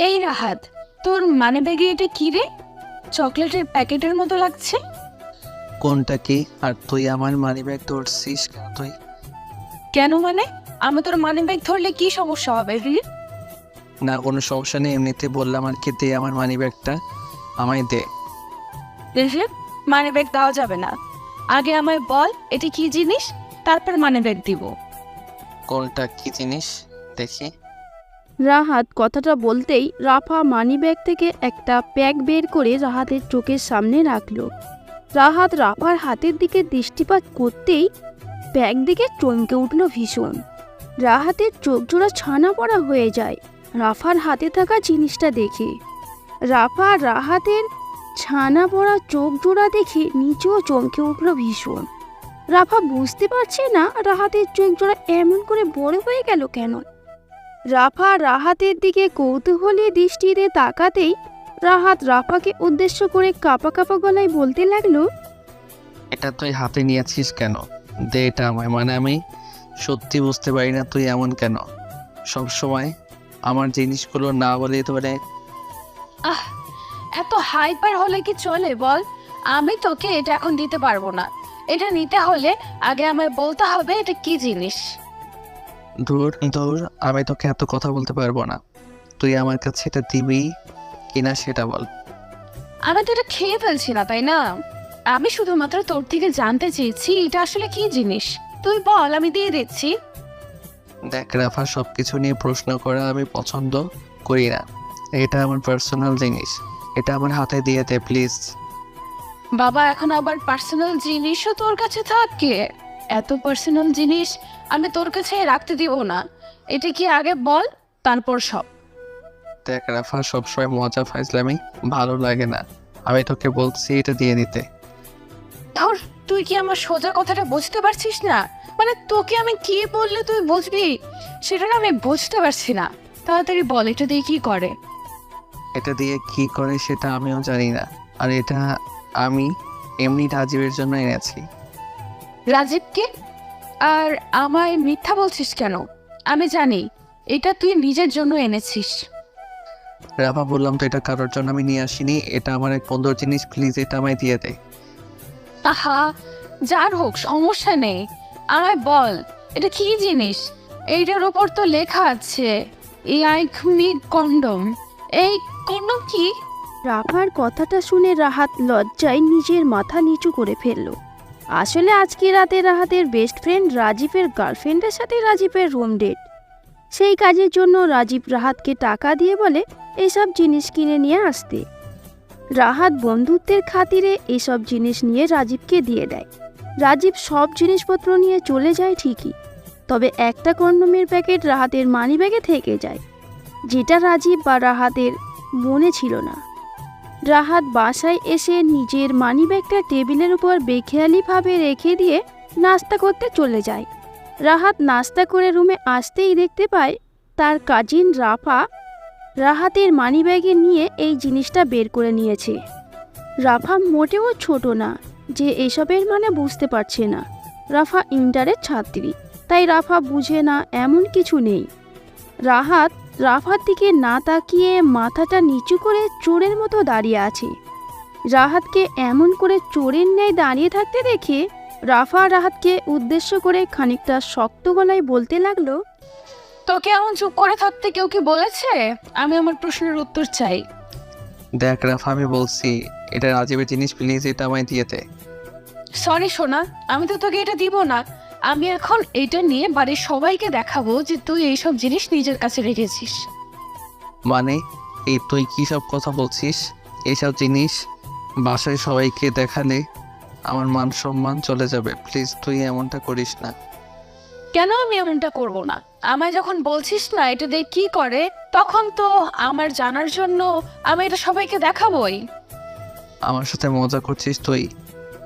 এই রাহাত তোর মানে ব্যাগে এটা কি রে? চকলেটের প্যাকেটের মতো লাগছে। কোনটা কি? আর তুই আমার মানি ব্যাগ ধরছিস কেন তুই? কেন মানে? আমি তোর মানে ব্যাগ ধরলে কি সমস্যা হবে রে না কোনো সমস্যা নেই এমনিতে বললাম আর কি দে আমার মানি ব্যাগটা আমায় দে। দেখলে মানে ব্যাগ দেওয়া যাবে না। আগে আমায় বল এটা কি জিনিস? তারপর মানে ব্যাগ দিব। কোনটা কি জিনিস? দেখি। রাহাত কথাটা বলতেই রাফা মানিব্যাগ থেকে একটা প্যাক বের করে রাহাতের চোখের সামনে রাখল। রাহাত রাফার হাতের দিকে দৃষ্টিপাত করতেই ব্যাগ দিকে চমকে উঠল ভীষণ। রাহাতের চোখ জোড়া ছানা পড়া হয়ে যায় রাফার হাতে থাকা জিনিসটা দেখে। রাফা রাহাতের ছানা পড়া চোখ জোড়া দেখে নিচেও চমকে উঠল ভীষণ। রাফা বুঝতে পারছে না রাহাতের চোখ জোড়া এমন করে বড় হয়ে গেল কেন। রাফা রাহাতের দিকে কৌতূহলী দৃষ্টিতে তাকাতেই রাহাত রাফাকে উদ্দেশ্য করে কাপা কাপা গলায় বলতে লাগল এটা তুই হাতে নিয়েছিস কেন? দে এটা আমায় মানে আমি সত্যি বুঝতে পারি না তুই এমন কেন? সব সময় আমার জিনিসগুলো না বলে তোরে আহ এত হাইপার হলে কি চলে বল? আমি তোকে এটা এখন দিতে পারব না। এটা নিতে হলে আগে আমায় বলতে হবে এটা কি জিনিস। দূর দূর আমি তোকে এত কথা বলতে পারব না। তুই আমার কাছে এটা দিবি কিনা সেটা বল। আমি তো এটা খেয়ে ফেলছি না তাই না? আমি শুধুমাত্র তোর থেকে জানতে চেয়েছি এটা আসলে কি জিনিস? তুই বল আমি দিয়ে দিচ্ছি। দেখ রাফা সব কিছু নিয়ে প্রশ্ন করা আমি পছন্দ করি না। এটা আমার পার্সোনাল জিনিস। এটা আমার হাতে দিয়ে দে প্লিজ বাবা এখন আবার পার্সোনাল জিনিসও তোর কাছে থাকে। এত পার্সোনাল জিনিস আমি তোর কাছে রাখতে দিব না। এটা কি আগে বল তারপর সব। দেখ রাফা সবসময় মজা ফাইজলামি ভালো লাগে না। আমি তোকে বলছি এটা দিয়ে দিতে। ধর তুই কি আমার সোজা কথাটা বুঝতে পারছিস না? মানে তোকে আমি কি বললে তুই বুঝবি? সেটা না আমি বুঝতে পারছি না। তাড়াতাড়ি বল এটা দিয়ে কি করে? এটা দিয়ে কি করে সেটা আমিও জানি না। আর এটা আমি এমনি রাজীবের জন্য এনেছি। রাজীবকে? আর আমায় মিথ্যা বলছিস কেন? আমি জানি এটা তুই নিজের জন্য এনেছিস। রাভা বললাম তো এটা কারোর জন্য আমি নিয়ে আসিনি এটা আমার এক বন্ধুর জিনিস প্লিজ এটা আমায় দিয়ে দে। আহা যার হোক সমস্যা নেই। আমায় বল এটা কি জিনিস? এইটার ওপর তো লেখা আছে এই আইকনি কন্ডম। এই কন্ডম কি? রাভার কথাটা শুনে রাহাত লজ্জায় নিজের মাথা নিচু করে ফেলল। আসলে আজকে রাতে রাহাতের বেস্ট ফ্রেন্ড রাজীবের গার্লফ্রেন্ডের সাথে রাজীবের রুম ডেট সেই কাজের জন্য রাজীব রাহাতকে টাকা দিয়ে বলে, এসব জিনিস কিনে নিয়ে আসতে। রাহাত বন্ধুত্বের খাতিরে এসব জিনিস নিয়ে রাজীবকে দিয়ে দেয়। রাজীব সব জিনিসপত্র নিয়ে চলে যায় ঠিকই, তবে একটা কন্ডমের প্যাকেট রাহাতের মানিব্যাগে থেকে যায়, যেটা রাজীব বা রাহাতের মনে ছিল না। রাহাত বাসায় এসে নিজের মানিব্যাগটা টেবিলের উপর বেখেয়ালিভাবে রেখে দিয়ে নাস্তা করতে চলে যায়। রাহাত নাস্তা করে রুমে আসতেই দেখতে পায় তার কাজিন রাফা রাহাতের মানিব্যাগে নিয়ে এই জিনিসটা বের করে নিয়েছে। রাফা মোটেও ছোট না, যে এসবের মানে বুঝতে পারছে না। রাফা ইন্টারের ছাত্রী, তাই রাফা বুঝে না এমন কিছু নেই। রাহাত রাফার দিকে না তাকিয়ে মাথাটা নিচু করে চোরের মতো দাঁড়িয়ে আছে। রাহাতকে এমন করে চোরের ন্যায় দাঁড়িয়ে থাকতে দেখে রাফা রাহাতকে উদ্দেশ্য করে খানিকটা শক্ত গলায় বলতে লাগল তোকে এমন চুপ করে থাকতে কেউ কি বলেছে? আমি আমার প্রশ্নের উত্তর চাই। দেখ রাফা আমি বলছি এটা রাজীবের জিনিস প্লিজ এটা আমায় দিয়ে দে। সরি সোনা আমি তো তোকে এটা দিব না। আমি এখন এটা নিয়ে বাড়ির সবাইকে দেখাবো যে তুই এইসব জিনিস নিজের কাছে রেখেছিস। মানে এই তুই কী সব কথা বলছিস? এইসব জিনিস বাসায় সবাইকে দেখালে আমার মান সম্মান চলে যাবে। প্লিজ তুই এমনটা করিস না। কেন আমি এমনটা করব না? আমায় যখন বলছিস না এটা দিয়ে কি করে তখন তো আমার জানার জন্য আমি এটা সবাইকে দেখাবোই। আমার সাথে মজা করছিস তুই?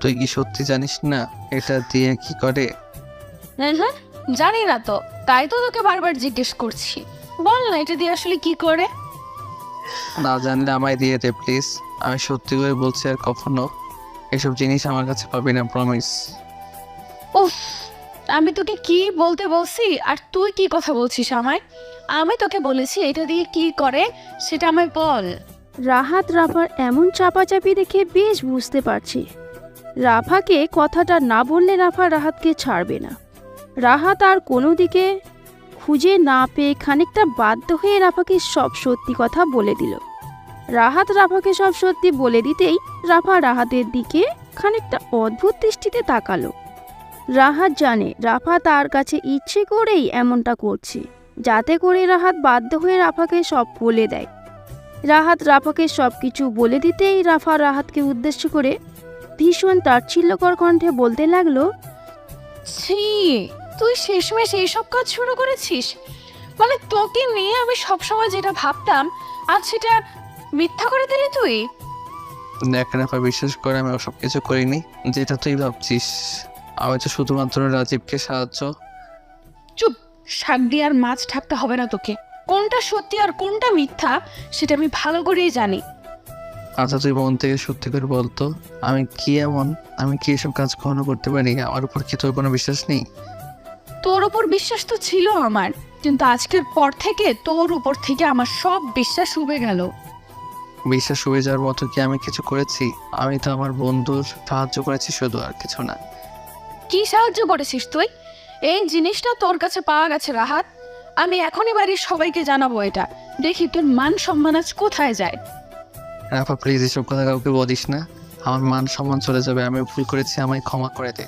তুই কি সত্যি জানিস না এটা দিয়ে কি করে? হুম হুম, জানি না তো। তাই তো তোকে বারবার জিজ্ঞেস করছি। বল না এটা দিয়ে আসলে কি করে? না জানলে আমায় দিয়ে দে প্লিজ। আমি সত্যি করে বলছি আর কখনো এসব জিনিস আমার কাছে পাবি না প্রমিস উফ আমি তোকে কি বলতে বলছি? আর তুই কি কথা বলছিস আমায়? আমি তোকে বলেছি এটা দিয়ে কি করে? সেটা আমায় বল। রাহাত রাফার এমন চাপাচাপি দেখে বেশ বুঝতে পারছি। রাফাকে কথাটা না বললে রাফা রাহাতকে ছাড়বে না। রাহাত আর কোনো দিকে খুঁজে না পেয়ে খানিকটা বাধ্য হয়ে রাফাকে সব সত্যি কথা বলে দিল। রাহাত রাফাকে সব সত্যি বলে দিতেই রাফা রাহাতের দিকে খানিকটা অদ্ভুত দৃষ্টিতে তাকালো। রাহাত জানে রাফা তার কাছে ইচ্ছে করেই এমনটা করছে, যাতে করে রাহাত বাধ্য হয়ে রাফাকে সব বলে দেয়। রাহাত রাফাকে সব কিছু বলে দিতেই রাফা রাহাতকে উদ্দেশ্য করে ভীষণ তাচ্ছিল্যকর কণ্ঠে বলতে লাগল তুই শেষমেশ এইসব কাজ শুরু করেছিস? মানে তোকে নিয়ে আমি সবসময় যেটা ভাবতাম আজ সেটা মিথ্যা করে দিলি তুই? দেখ রাফা বিশ্বাস করে আমি ওসব কিছু করিনি যেটা তুই ভাবছিস। আমি তো শুধুমাত্র রাজীবকে সাহায্য। চুপ শাক দিয়ে আর মাছ ঢাকতে হবে না তোকে। কোনটা সত্যি আর কোনটা মিথ্যা সেটা আমি ভালো করেই জানি। আচ্ছা তুই মন থেকে সত্যি করে বলতো আমি কি এমন আমি কি এসব কাজ কখনো করতে পারি? আমার উপর কি তোর কোনো বিশ্বাস নেই? তোর উপর বিশ্বাস তো ছিল আমার কিন্তু আজকের পর থেকে তোর উপর থেকে আমার সব বিশ্বাস উবে গেল। বিশ্বাস হয়ে যাওয়ার মতো কি আমি কিছু করেছি? আমি তো আমার বন্ধুর সাহায্য করেছি শুধু আর কিছু না। কি সাহায্য করেছিস তুই? এই জিনিসটা তোর কাছে পাওয়া গেছে রাহাত। আমি এখনই বাড়ির সবাইকে জানাব এটা। দেখি তোর মান সম্মান আজ কোথায় যায়? রাফা প্লিজ এসব কথা কাউকে বলিস না। আমার মান সম্মান চলে যাবে আমি ভুল করেছি আমায় ক্ষমা করে দে।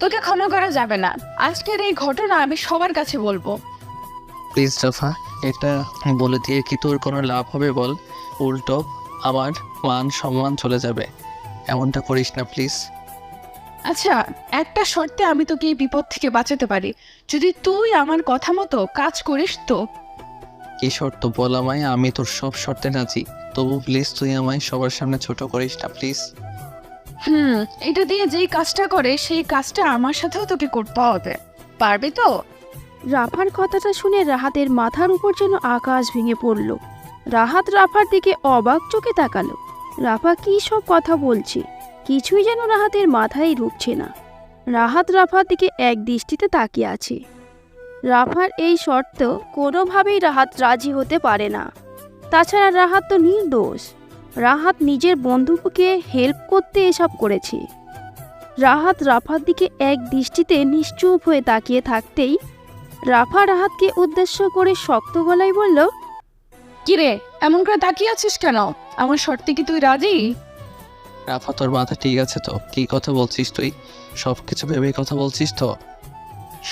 তোকে ক্ষমা করা যাবে না। আজকের এই ঘটনা আমি সবার কাছে বলব। প্লিজ রাফা এটা বলে দিয়ে কি তোর কোনো লাভ হবে বল? উল্টো আমার মান সম্মান চলে যাবে। এমনটা করিস না প্লিজ। আচ্ছা একটা শর্তে আমি তোকে এই বিপদ থেকে বাঁচাতে পারি। যদি তুই আমার কথা মতো কাজ করিস তো। কি শর্ত? বল আমায় আমি তোর সব শর্তে নাচি তবু প্লিজ তুই আমায় সবার সামনে ছোট করিস না প্লিজ। হুম, এটা দিয়ে যেই কাজটা করে, সেই কাজটা আমার সাথেও তোকে করতে হবে পারবি তো? রাফার কথাটা শুনে রাহাতের মাথার উপর যেন আকাশ ভেঙে পড়ল। রাহাত রাফার দিকে অবাক চোখে তাকালো। রাফা, কী সব কথা বলছে? কিছুই যেন রাহাতের মাথায় ঢুকছে না। রাহাত রাফার দিকে এক দৃষ্টিতে তাকিয়ে আছে। রাফার এই শর্ত কোনোভাবেই রাহাত রাজি হতে পারে না। তাছাড়া রাহাত তো নির্দোষ। রাহাত নিজের বন্ধুকে হেল্প করতে এসব করেছে। রাহাত রাফার দিকে এক দৃষ্টিতে নিশ্চুপ হয়ে তাকিয়ে থাকতেই রাফা রাহাতকে উদ্দেশ্য করে শক্ত গলায় বলল কিরে এমন করে তাকিয়ে আছিস কেন? আমার শর্তে কি তুই রাজি? রাফা তোর মাথা ঠিক আছে তো? কি কথা বলছিস তুই? সব কিছু ভেবেই কথা বলছিস তো?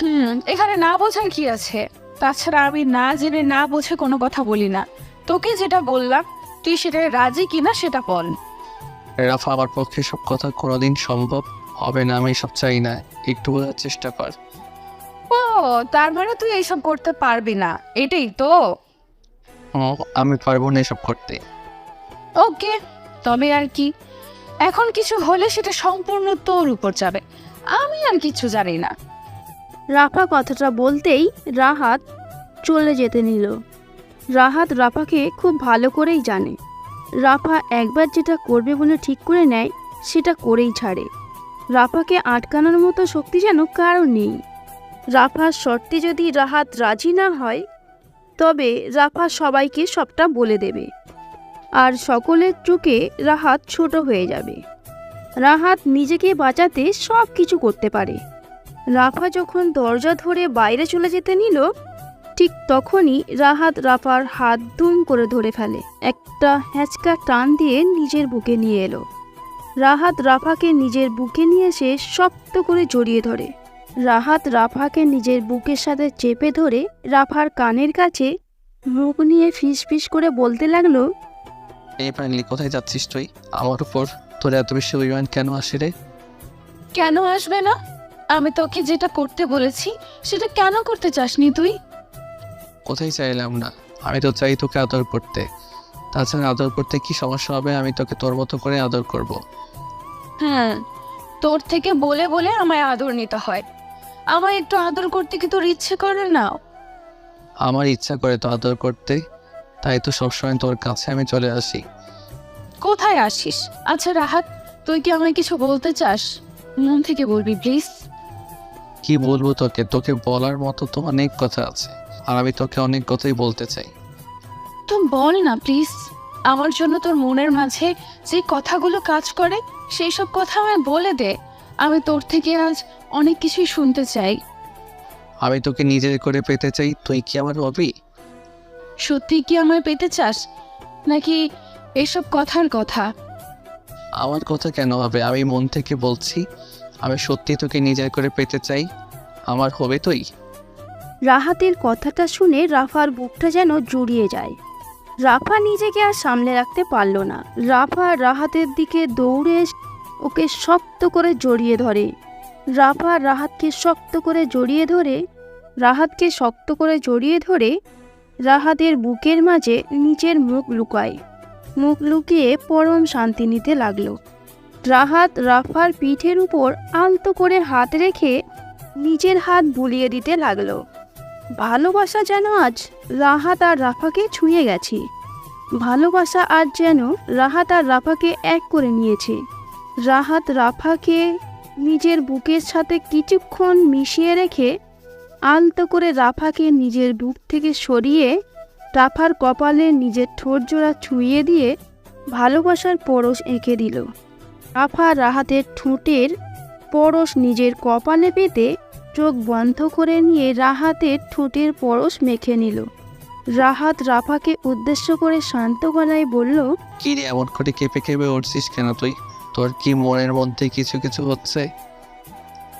হুম এখানে না বোঝার কি আছে? তাছাড়া আমি না জেনে না বুঝে কোনো কথা বলি না। তোকে যেটা বললাম তুই সেটা রাজি কিনা সেটা বল। রাফা আমার পক্ষে সব কথা কোনোদিন সম্ভব হবে না আমি সব চাই না। একটু বোঝার চেষ্টা কর। ও তার মানে তুই এইসব করতে পারবি না। এটাই তো। ও, আমি পারব না এসব করতে। ওকে তবে আর কি। এখন কিছু হলে সেটা সম্পূর্ণ তোর উপর যাবে। আমি আর কিছু জানি না। রাফা কথাটা বলতেই রাহাত চলে যেতে নিল। রাহাত রাফাকে খুব ভালো করেই জানে। রাফা একবার যেটা করবে বলে ঠিক করে নেয়, সেটা করেই ছাড়ে। রাফাকে আটকানোর মতো শক্তি যেন কারও নেই। রাফার শর্তে যদি রাহাত রাজি না হয়, তবে রাফা সবাইকে সবটা বলে দেবে। আর সকলের চোখে রাহাত ছোট হয়ে যাবে। রাহাত নিজেকে বাঁচাতে সব কিছু করতে পারে। রাফা যখন দরজা ধরে বাইরে চলে যেতে নিল ঠিক তখনই রাহাত রাফার হাত দুম করে ধরে ফেলে। একটা হ্যাঁচকা টান দিয়ে নিজের বুকে নিয়ে এলো। রাহাত রাফাকে নিজের বুকে নিয়ে এসে শক্ত করে জড়িয়ে ধরে। রাহাত রাফাকে নিজের বুকের সাথে চেপে ধরে রাফার কানের কাছে মুখ নিয়ে ফিস ফিস করে বলতে লাগল এই ফাইনালি কোথায় যাচ্ছিস তুই? আমার উপর তোর এত বেশি অভিমান কেন আসে রে? কেন আসবে না? আমি তোকে যেটা করতে বলেছি সেটা কেন করতে চাসনি তুই? কোথায় চাইলাম না? আমি তো চাই তোকে আদর করতে। তাছাড়া আদর করতে কি সমস্যা হবে? আমি তোকে তোর মতো করে আদর করব। হ্যাঁ তোর থেকে বলে বলে আমায় আদর নিতে হয়। আমায় একটু আদর করতে কি তোর ইচ্ছে করে না? আমার ইচ্ছা করে তো আদর করতে। তাই তো সবসময় তোর কাছে আমি চলে আসি। কোথায় আসিস? আচ্ছা রাহাত তুই কি আমায় কিছু বলতে চাস? মন থেকে বলবি প্লিজ। কি বলব তোকে? তোকে বলার মতো তো অনেক কথা আছে। আর আমি তোকে অনেক কথাই বলতে চাই। তো বল না প্লিজ আমার জন্য তোর মনের মাঝে যে কথাগুলো কাজ করে সেই সব কথা আমায় বলে দে। আমি তোর থেকে আজ অনেক কিছুই শুনতে চাই। আমি তোকে নিজের করে পেতে চাই তুই কি আমার হবি? সত্যি কি আমায় পেতে চাস? নাকি এসব কথার কথা? আমার কথা কেন হবে? আমি মন থেকে বলছি আমি সত্যি তোকে নিজের করে পেতে চাই। আমার হবে তুই। রাহাতের কথাটা শুনে রাফার বুকটা যেন জড়িয়ে যায়। রাফা নিজেকে আর সামলে রাখতে পারল না। রাফা রাহাতের দিকে দৌড়ে ওকে শক্ত করে জড়িয়ে ধরে। রাফা রাহাতকে শক্ত করে জড়িয়ে ধরে রাহাতকে শক্ত করে জড়িয়ে ধরে রাহাতের বুকের মাঝে নিচের মুখ লুকায়। মুখ লুকিয়ে পরম শান্তি নিতে লাগল। রাহাত রাফার পিঠের উপর আলতো করে হাত রেখে নিজের হাত বুলিয়ে দিতে লাগল। ভালোবাসা যেন আজ রাহাত আর রাফাকে ছুঁয়ে গেছে। ভালোবাসা আজ যেন রাহাত আর রাফাকে এক করে নিয়েছে। রাহাত রাফাকে নিজের বুকের সাথে কিছুক্ষণ মিশিয়ে রেখে আলতো করে রাফাকে নিজের বুক থেকে সরিয়ে রাফার কপালে নিজের ঠোঁট জোড়া ছুঁয়ে দিয়ে ভালোবাসার পরশ এঁকে দিল। রাফা রাহাতের ঠোঁটের পরশ নিজের কপালে পেতে চোখ বন্ধ করে নিয়ে রাহাতের ঠোঁটের পরশ মেখে নিল। রাহাত রাফাকে উদ্দেশ্য করে শান্ত গলায় বলল কি রে এমন করে কেঁপে কেঁপে উঠছিস কেন তুই? তোর কি মনের মধ্যে কিছু কিছু হচ্ছে?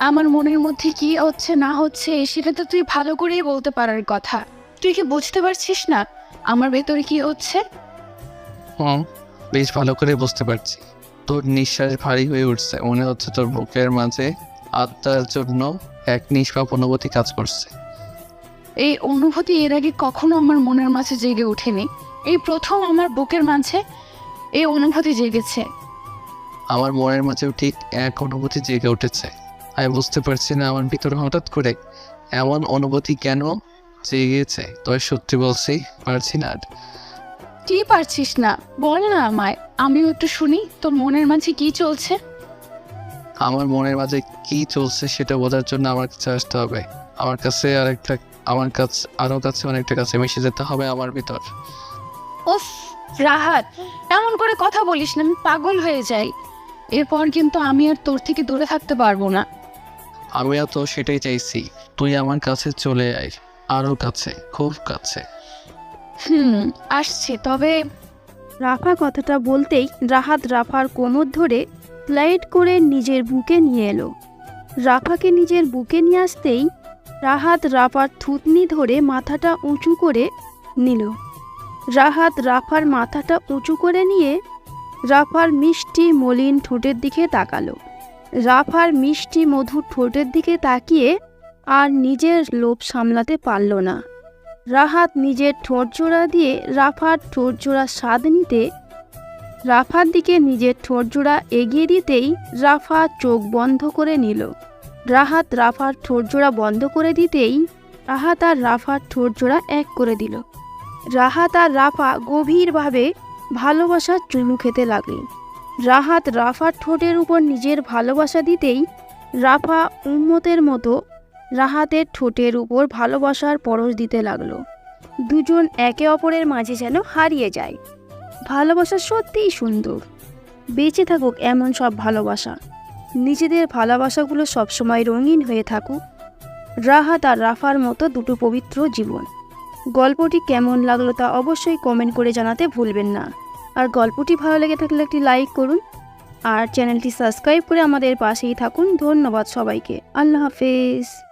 আমার মনের মধ্যে কি হচ্ছে না হচ্ছে সেটা তো তুই ভালো করেই বলতে পারার কথা। তুই কি বুঝতে পারছিস না আমার ভেতরে কি হচ্ছে? হুম বেশ ভালো করে বুঝতে পারছি। তোর নিঃশ্বাস ভারী হয়ে উঠছে। মনে হচ্ছে তোর বুকের মাঝে আত্মার জন্য এক নিষ্পাপ অনুভূতি কাজ করছে। এই অনুভূতি এর আগে কখনো আমার মনের মাঝে জেগে ওঠেনি। এই প্রথম আমার বুকের মাঝে এই অনুভূতি জেগেছে। আমার মনের মাঝেও ঠিক এক অনুভূতি জেগে উঠেছে। আমি বুঝতে পারছি না আমার ভিতরে হঠাৎ করে এমন অনুভূতি কেন জেগেছে। তোর সত্যি বলছি পারছি না আর। কি পারছিস না? বল না আমায়। আমিও একটু শুনি তোর মনের মাঝে কি চলছে? আমার মনের মাঝে কি চলছে সেটা বোঝার জন্য আমার কাছে আসতে হবে। আমার কাছে আরেকটা আমার কাছে আরও কাছে অনেকটা কাছে মিশে যেতে হবে আমার ভিতর। ওফ রাহাত এমন করে কথা বলিস না আমি পাগল হয়ে যাই। এরপর কিন্তু আমি আর তোর থেকে দূরে থাকতে পারব না। আমিও তো সেটাই চাইছি তুই আমার কাছে চলে আয় আরও কাছে খুব কাছে। হুম আসছি তবে রাফা কথাটা বলতেই রাহাত রাফার কোমর ধরে স্লাইড করে নিজের বুকে নিয়ে এলো। রাফাকে নিজের বুকে নিয়ে আসতেই রাহাত রাফার থুতনি ধরে মাথাটা উঁচু করে নিল। রাহাত রাফার মাথাটা উঁচু করে নিয়ে রাফার মিষ্টি মলিন ঠোঁটের দিকে তাকালো। রাফার মিষ্টি মধুর ঠোঁটের দিকে তাকিয়ে আর নিজের লোভ সামলাতে পারল না। রাহাত নিজের ঠোঁট জোড়া দিয়ে রাফার ঠোঁট জোড়া স্বাদ নিতে রাফার দিকে নিজের ঠোঁট জোড়া এগিয়ে দিতেই রাফা চোখ বন্ধ করে নিল। রাহাত রাফার ঠোঁট জোড়া বন্ধ করে দিতেই রাহাত আর রাফার ঠোঁট জোড়া এক করে দিল। রাহাত আর রাফা গভীরভাবে ভালোবাসার চুমু খেতে লাগলেন। রাহাত রাফার ঠোঁটের উপর নিজের ভালোবাসা দিতেই রাফা উম্মতের মতো রাহাতের ঠোঁটের উপর ভালোবাসার পরশ দিতে লাগল। দুজন একে অপরের মাঝে যেন হারিয়ে যায়। ভালোবাসা সত্যিই সুন্দর। বেঁচে থাকুক এমন সব ভালোবাসা। নিজেদের ভালোবাসাগুলো সবসময় রঙিন হয়ে থাকুক। রাহাত আর রাফার মতো দুটো পবিত্র জীবন। গল্পটি কেমন লাগল তা অবশ্যই কমেন্ট করে জানাতে ভুলবেন না। আর গল্পটি ভালো লেগে থাকলে একটি লাইক করুন। আর চ্যানেলটি সাবস্ক্রাইব করে আমাদের পাশেই থাকুন। ধন্যবাদ সবাইকে। আল্লাহ হাফেজ।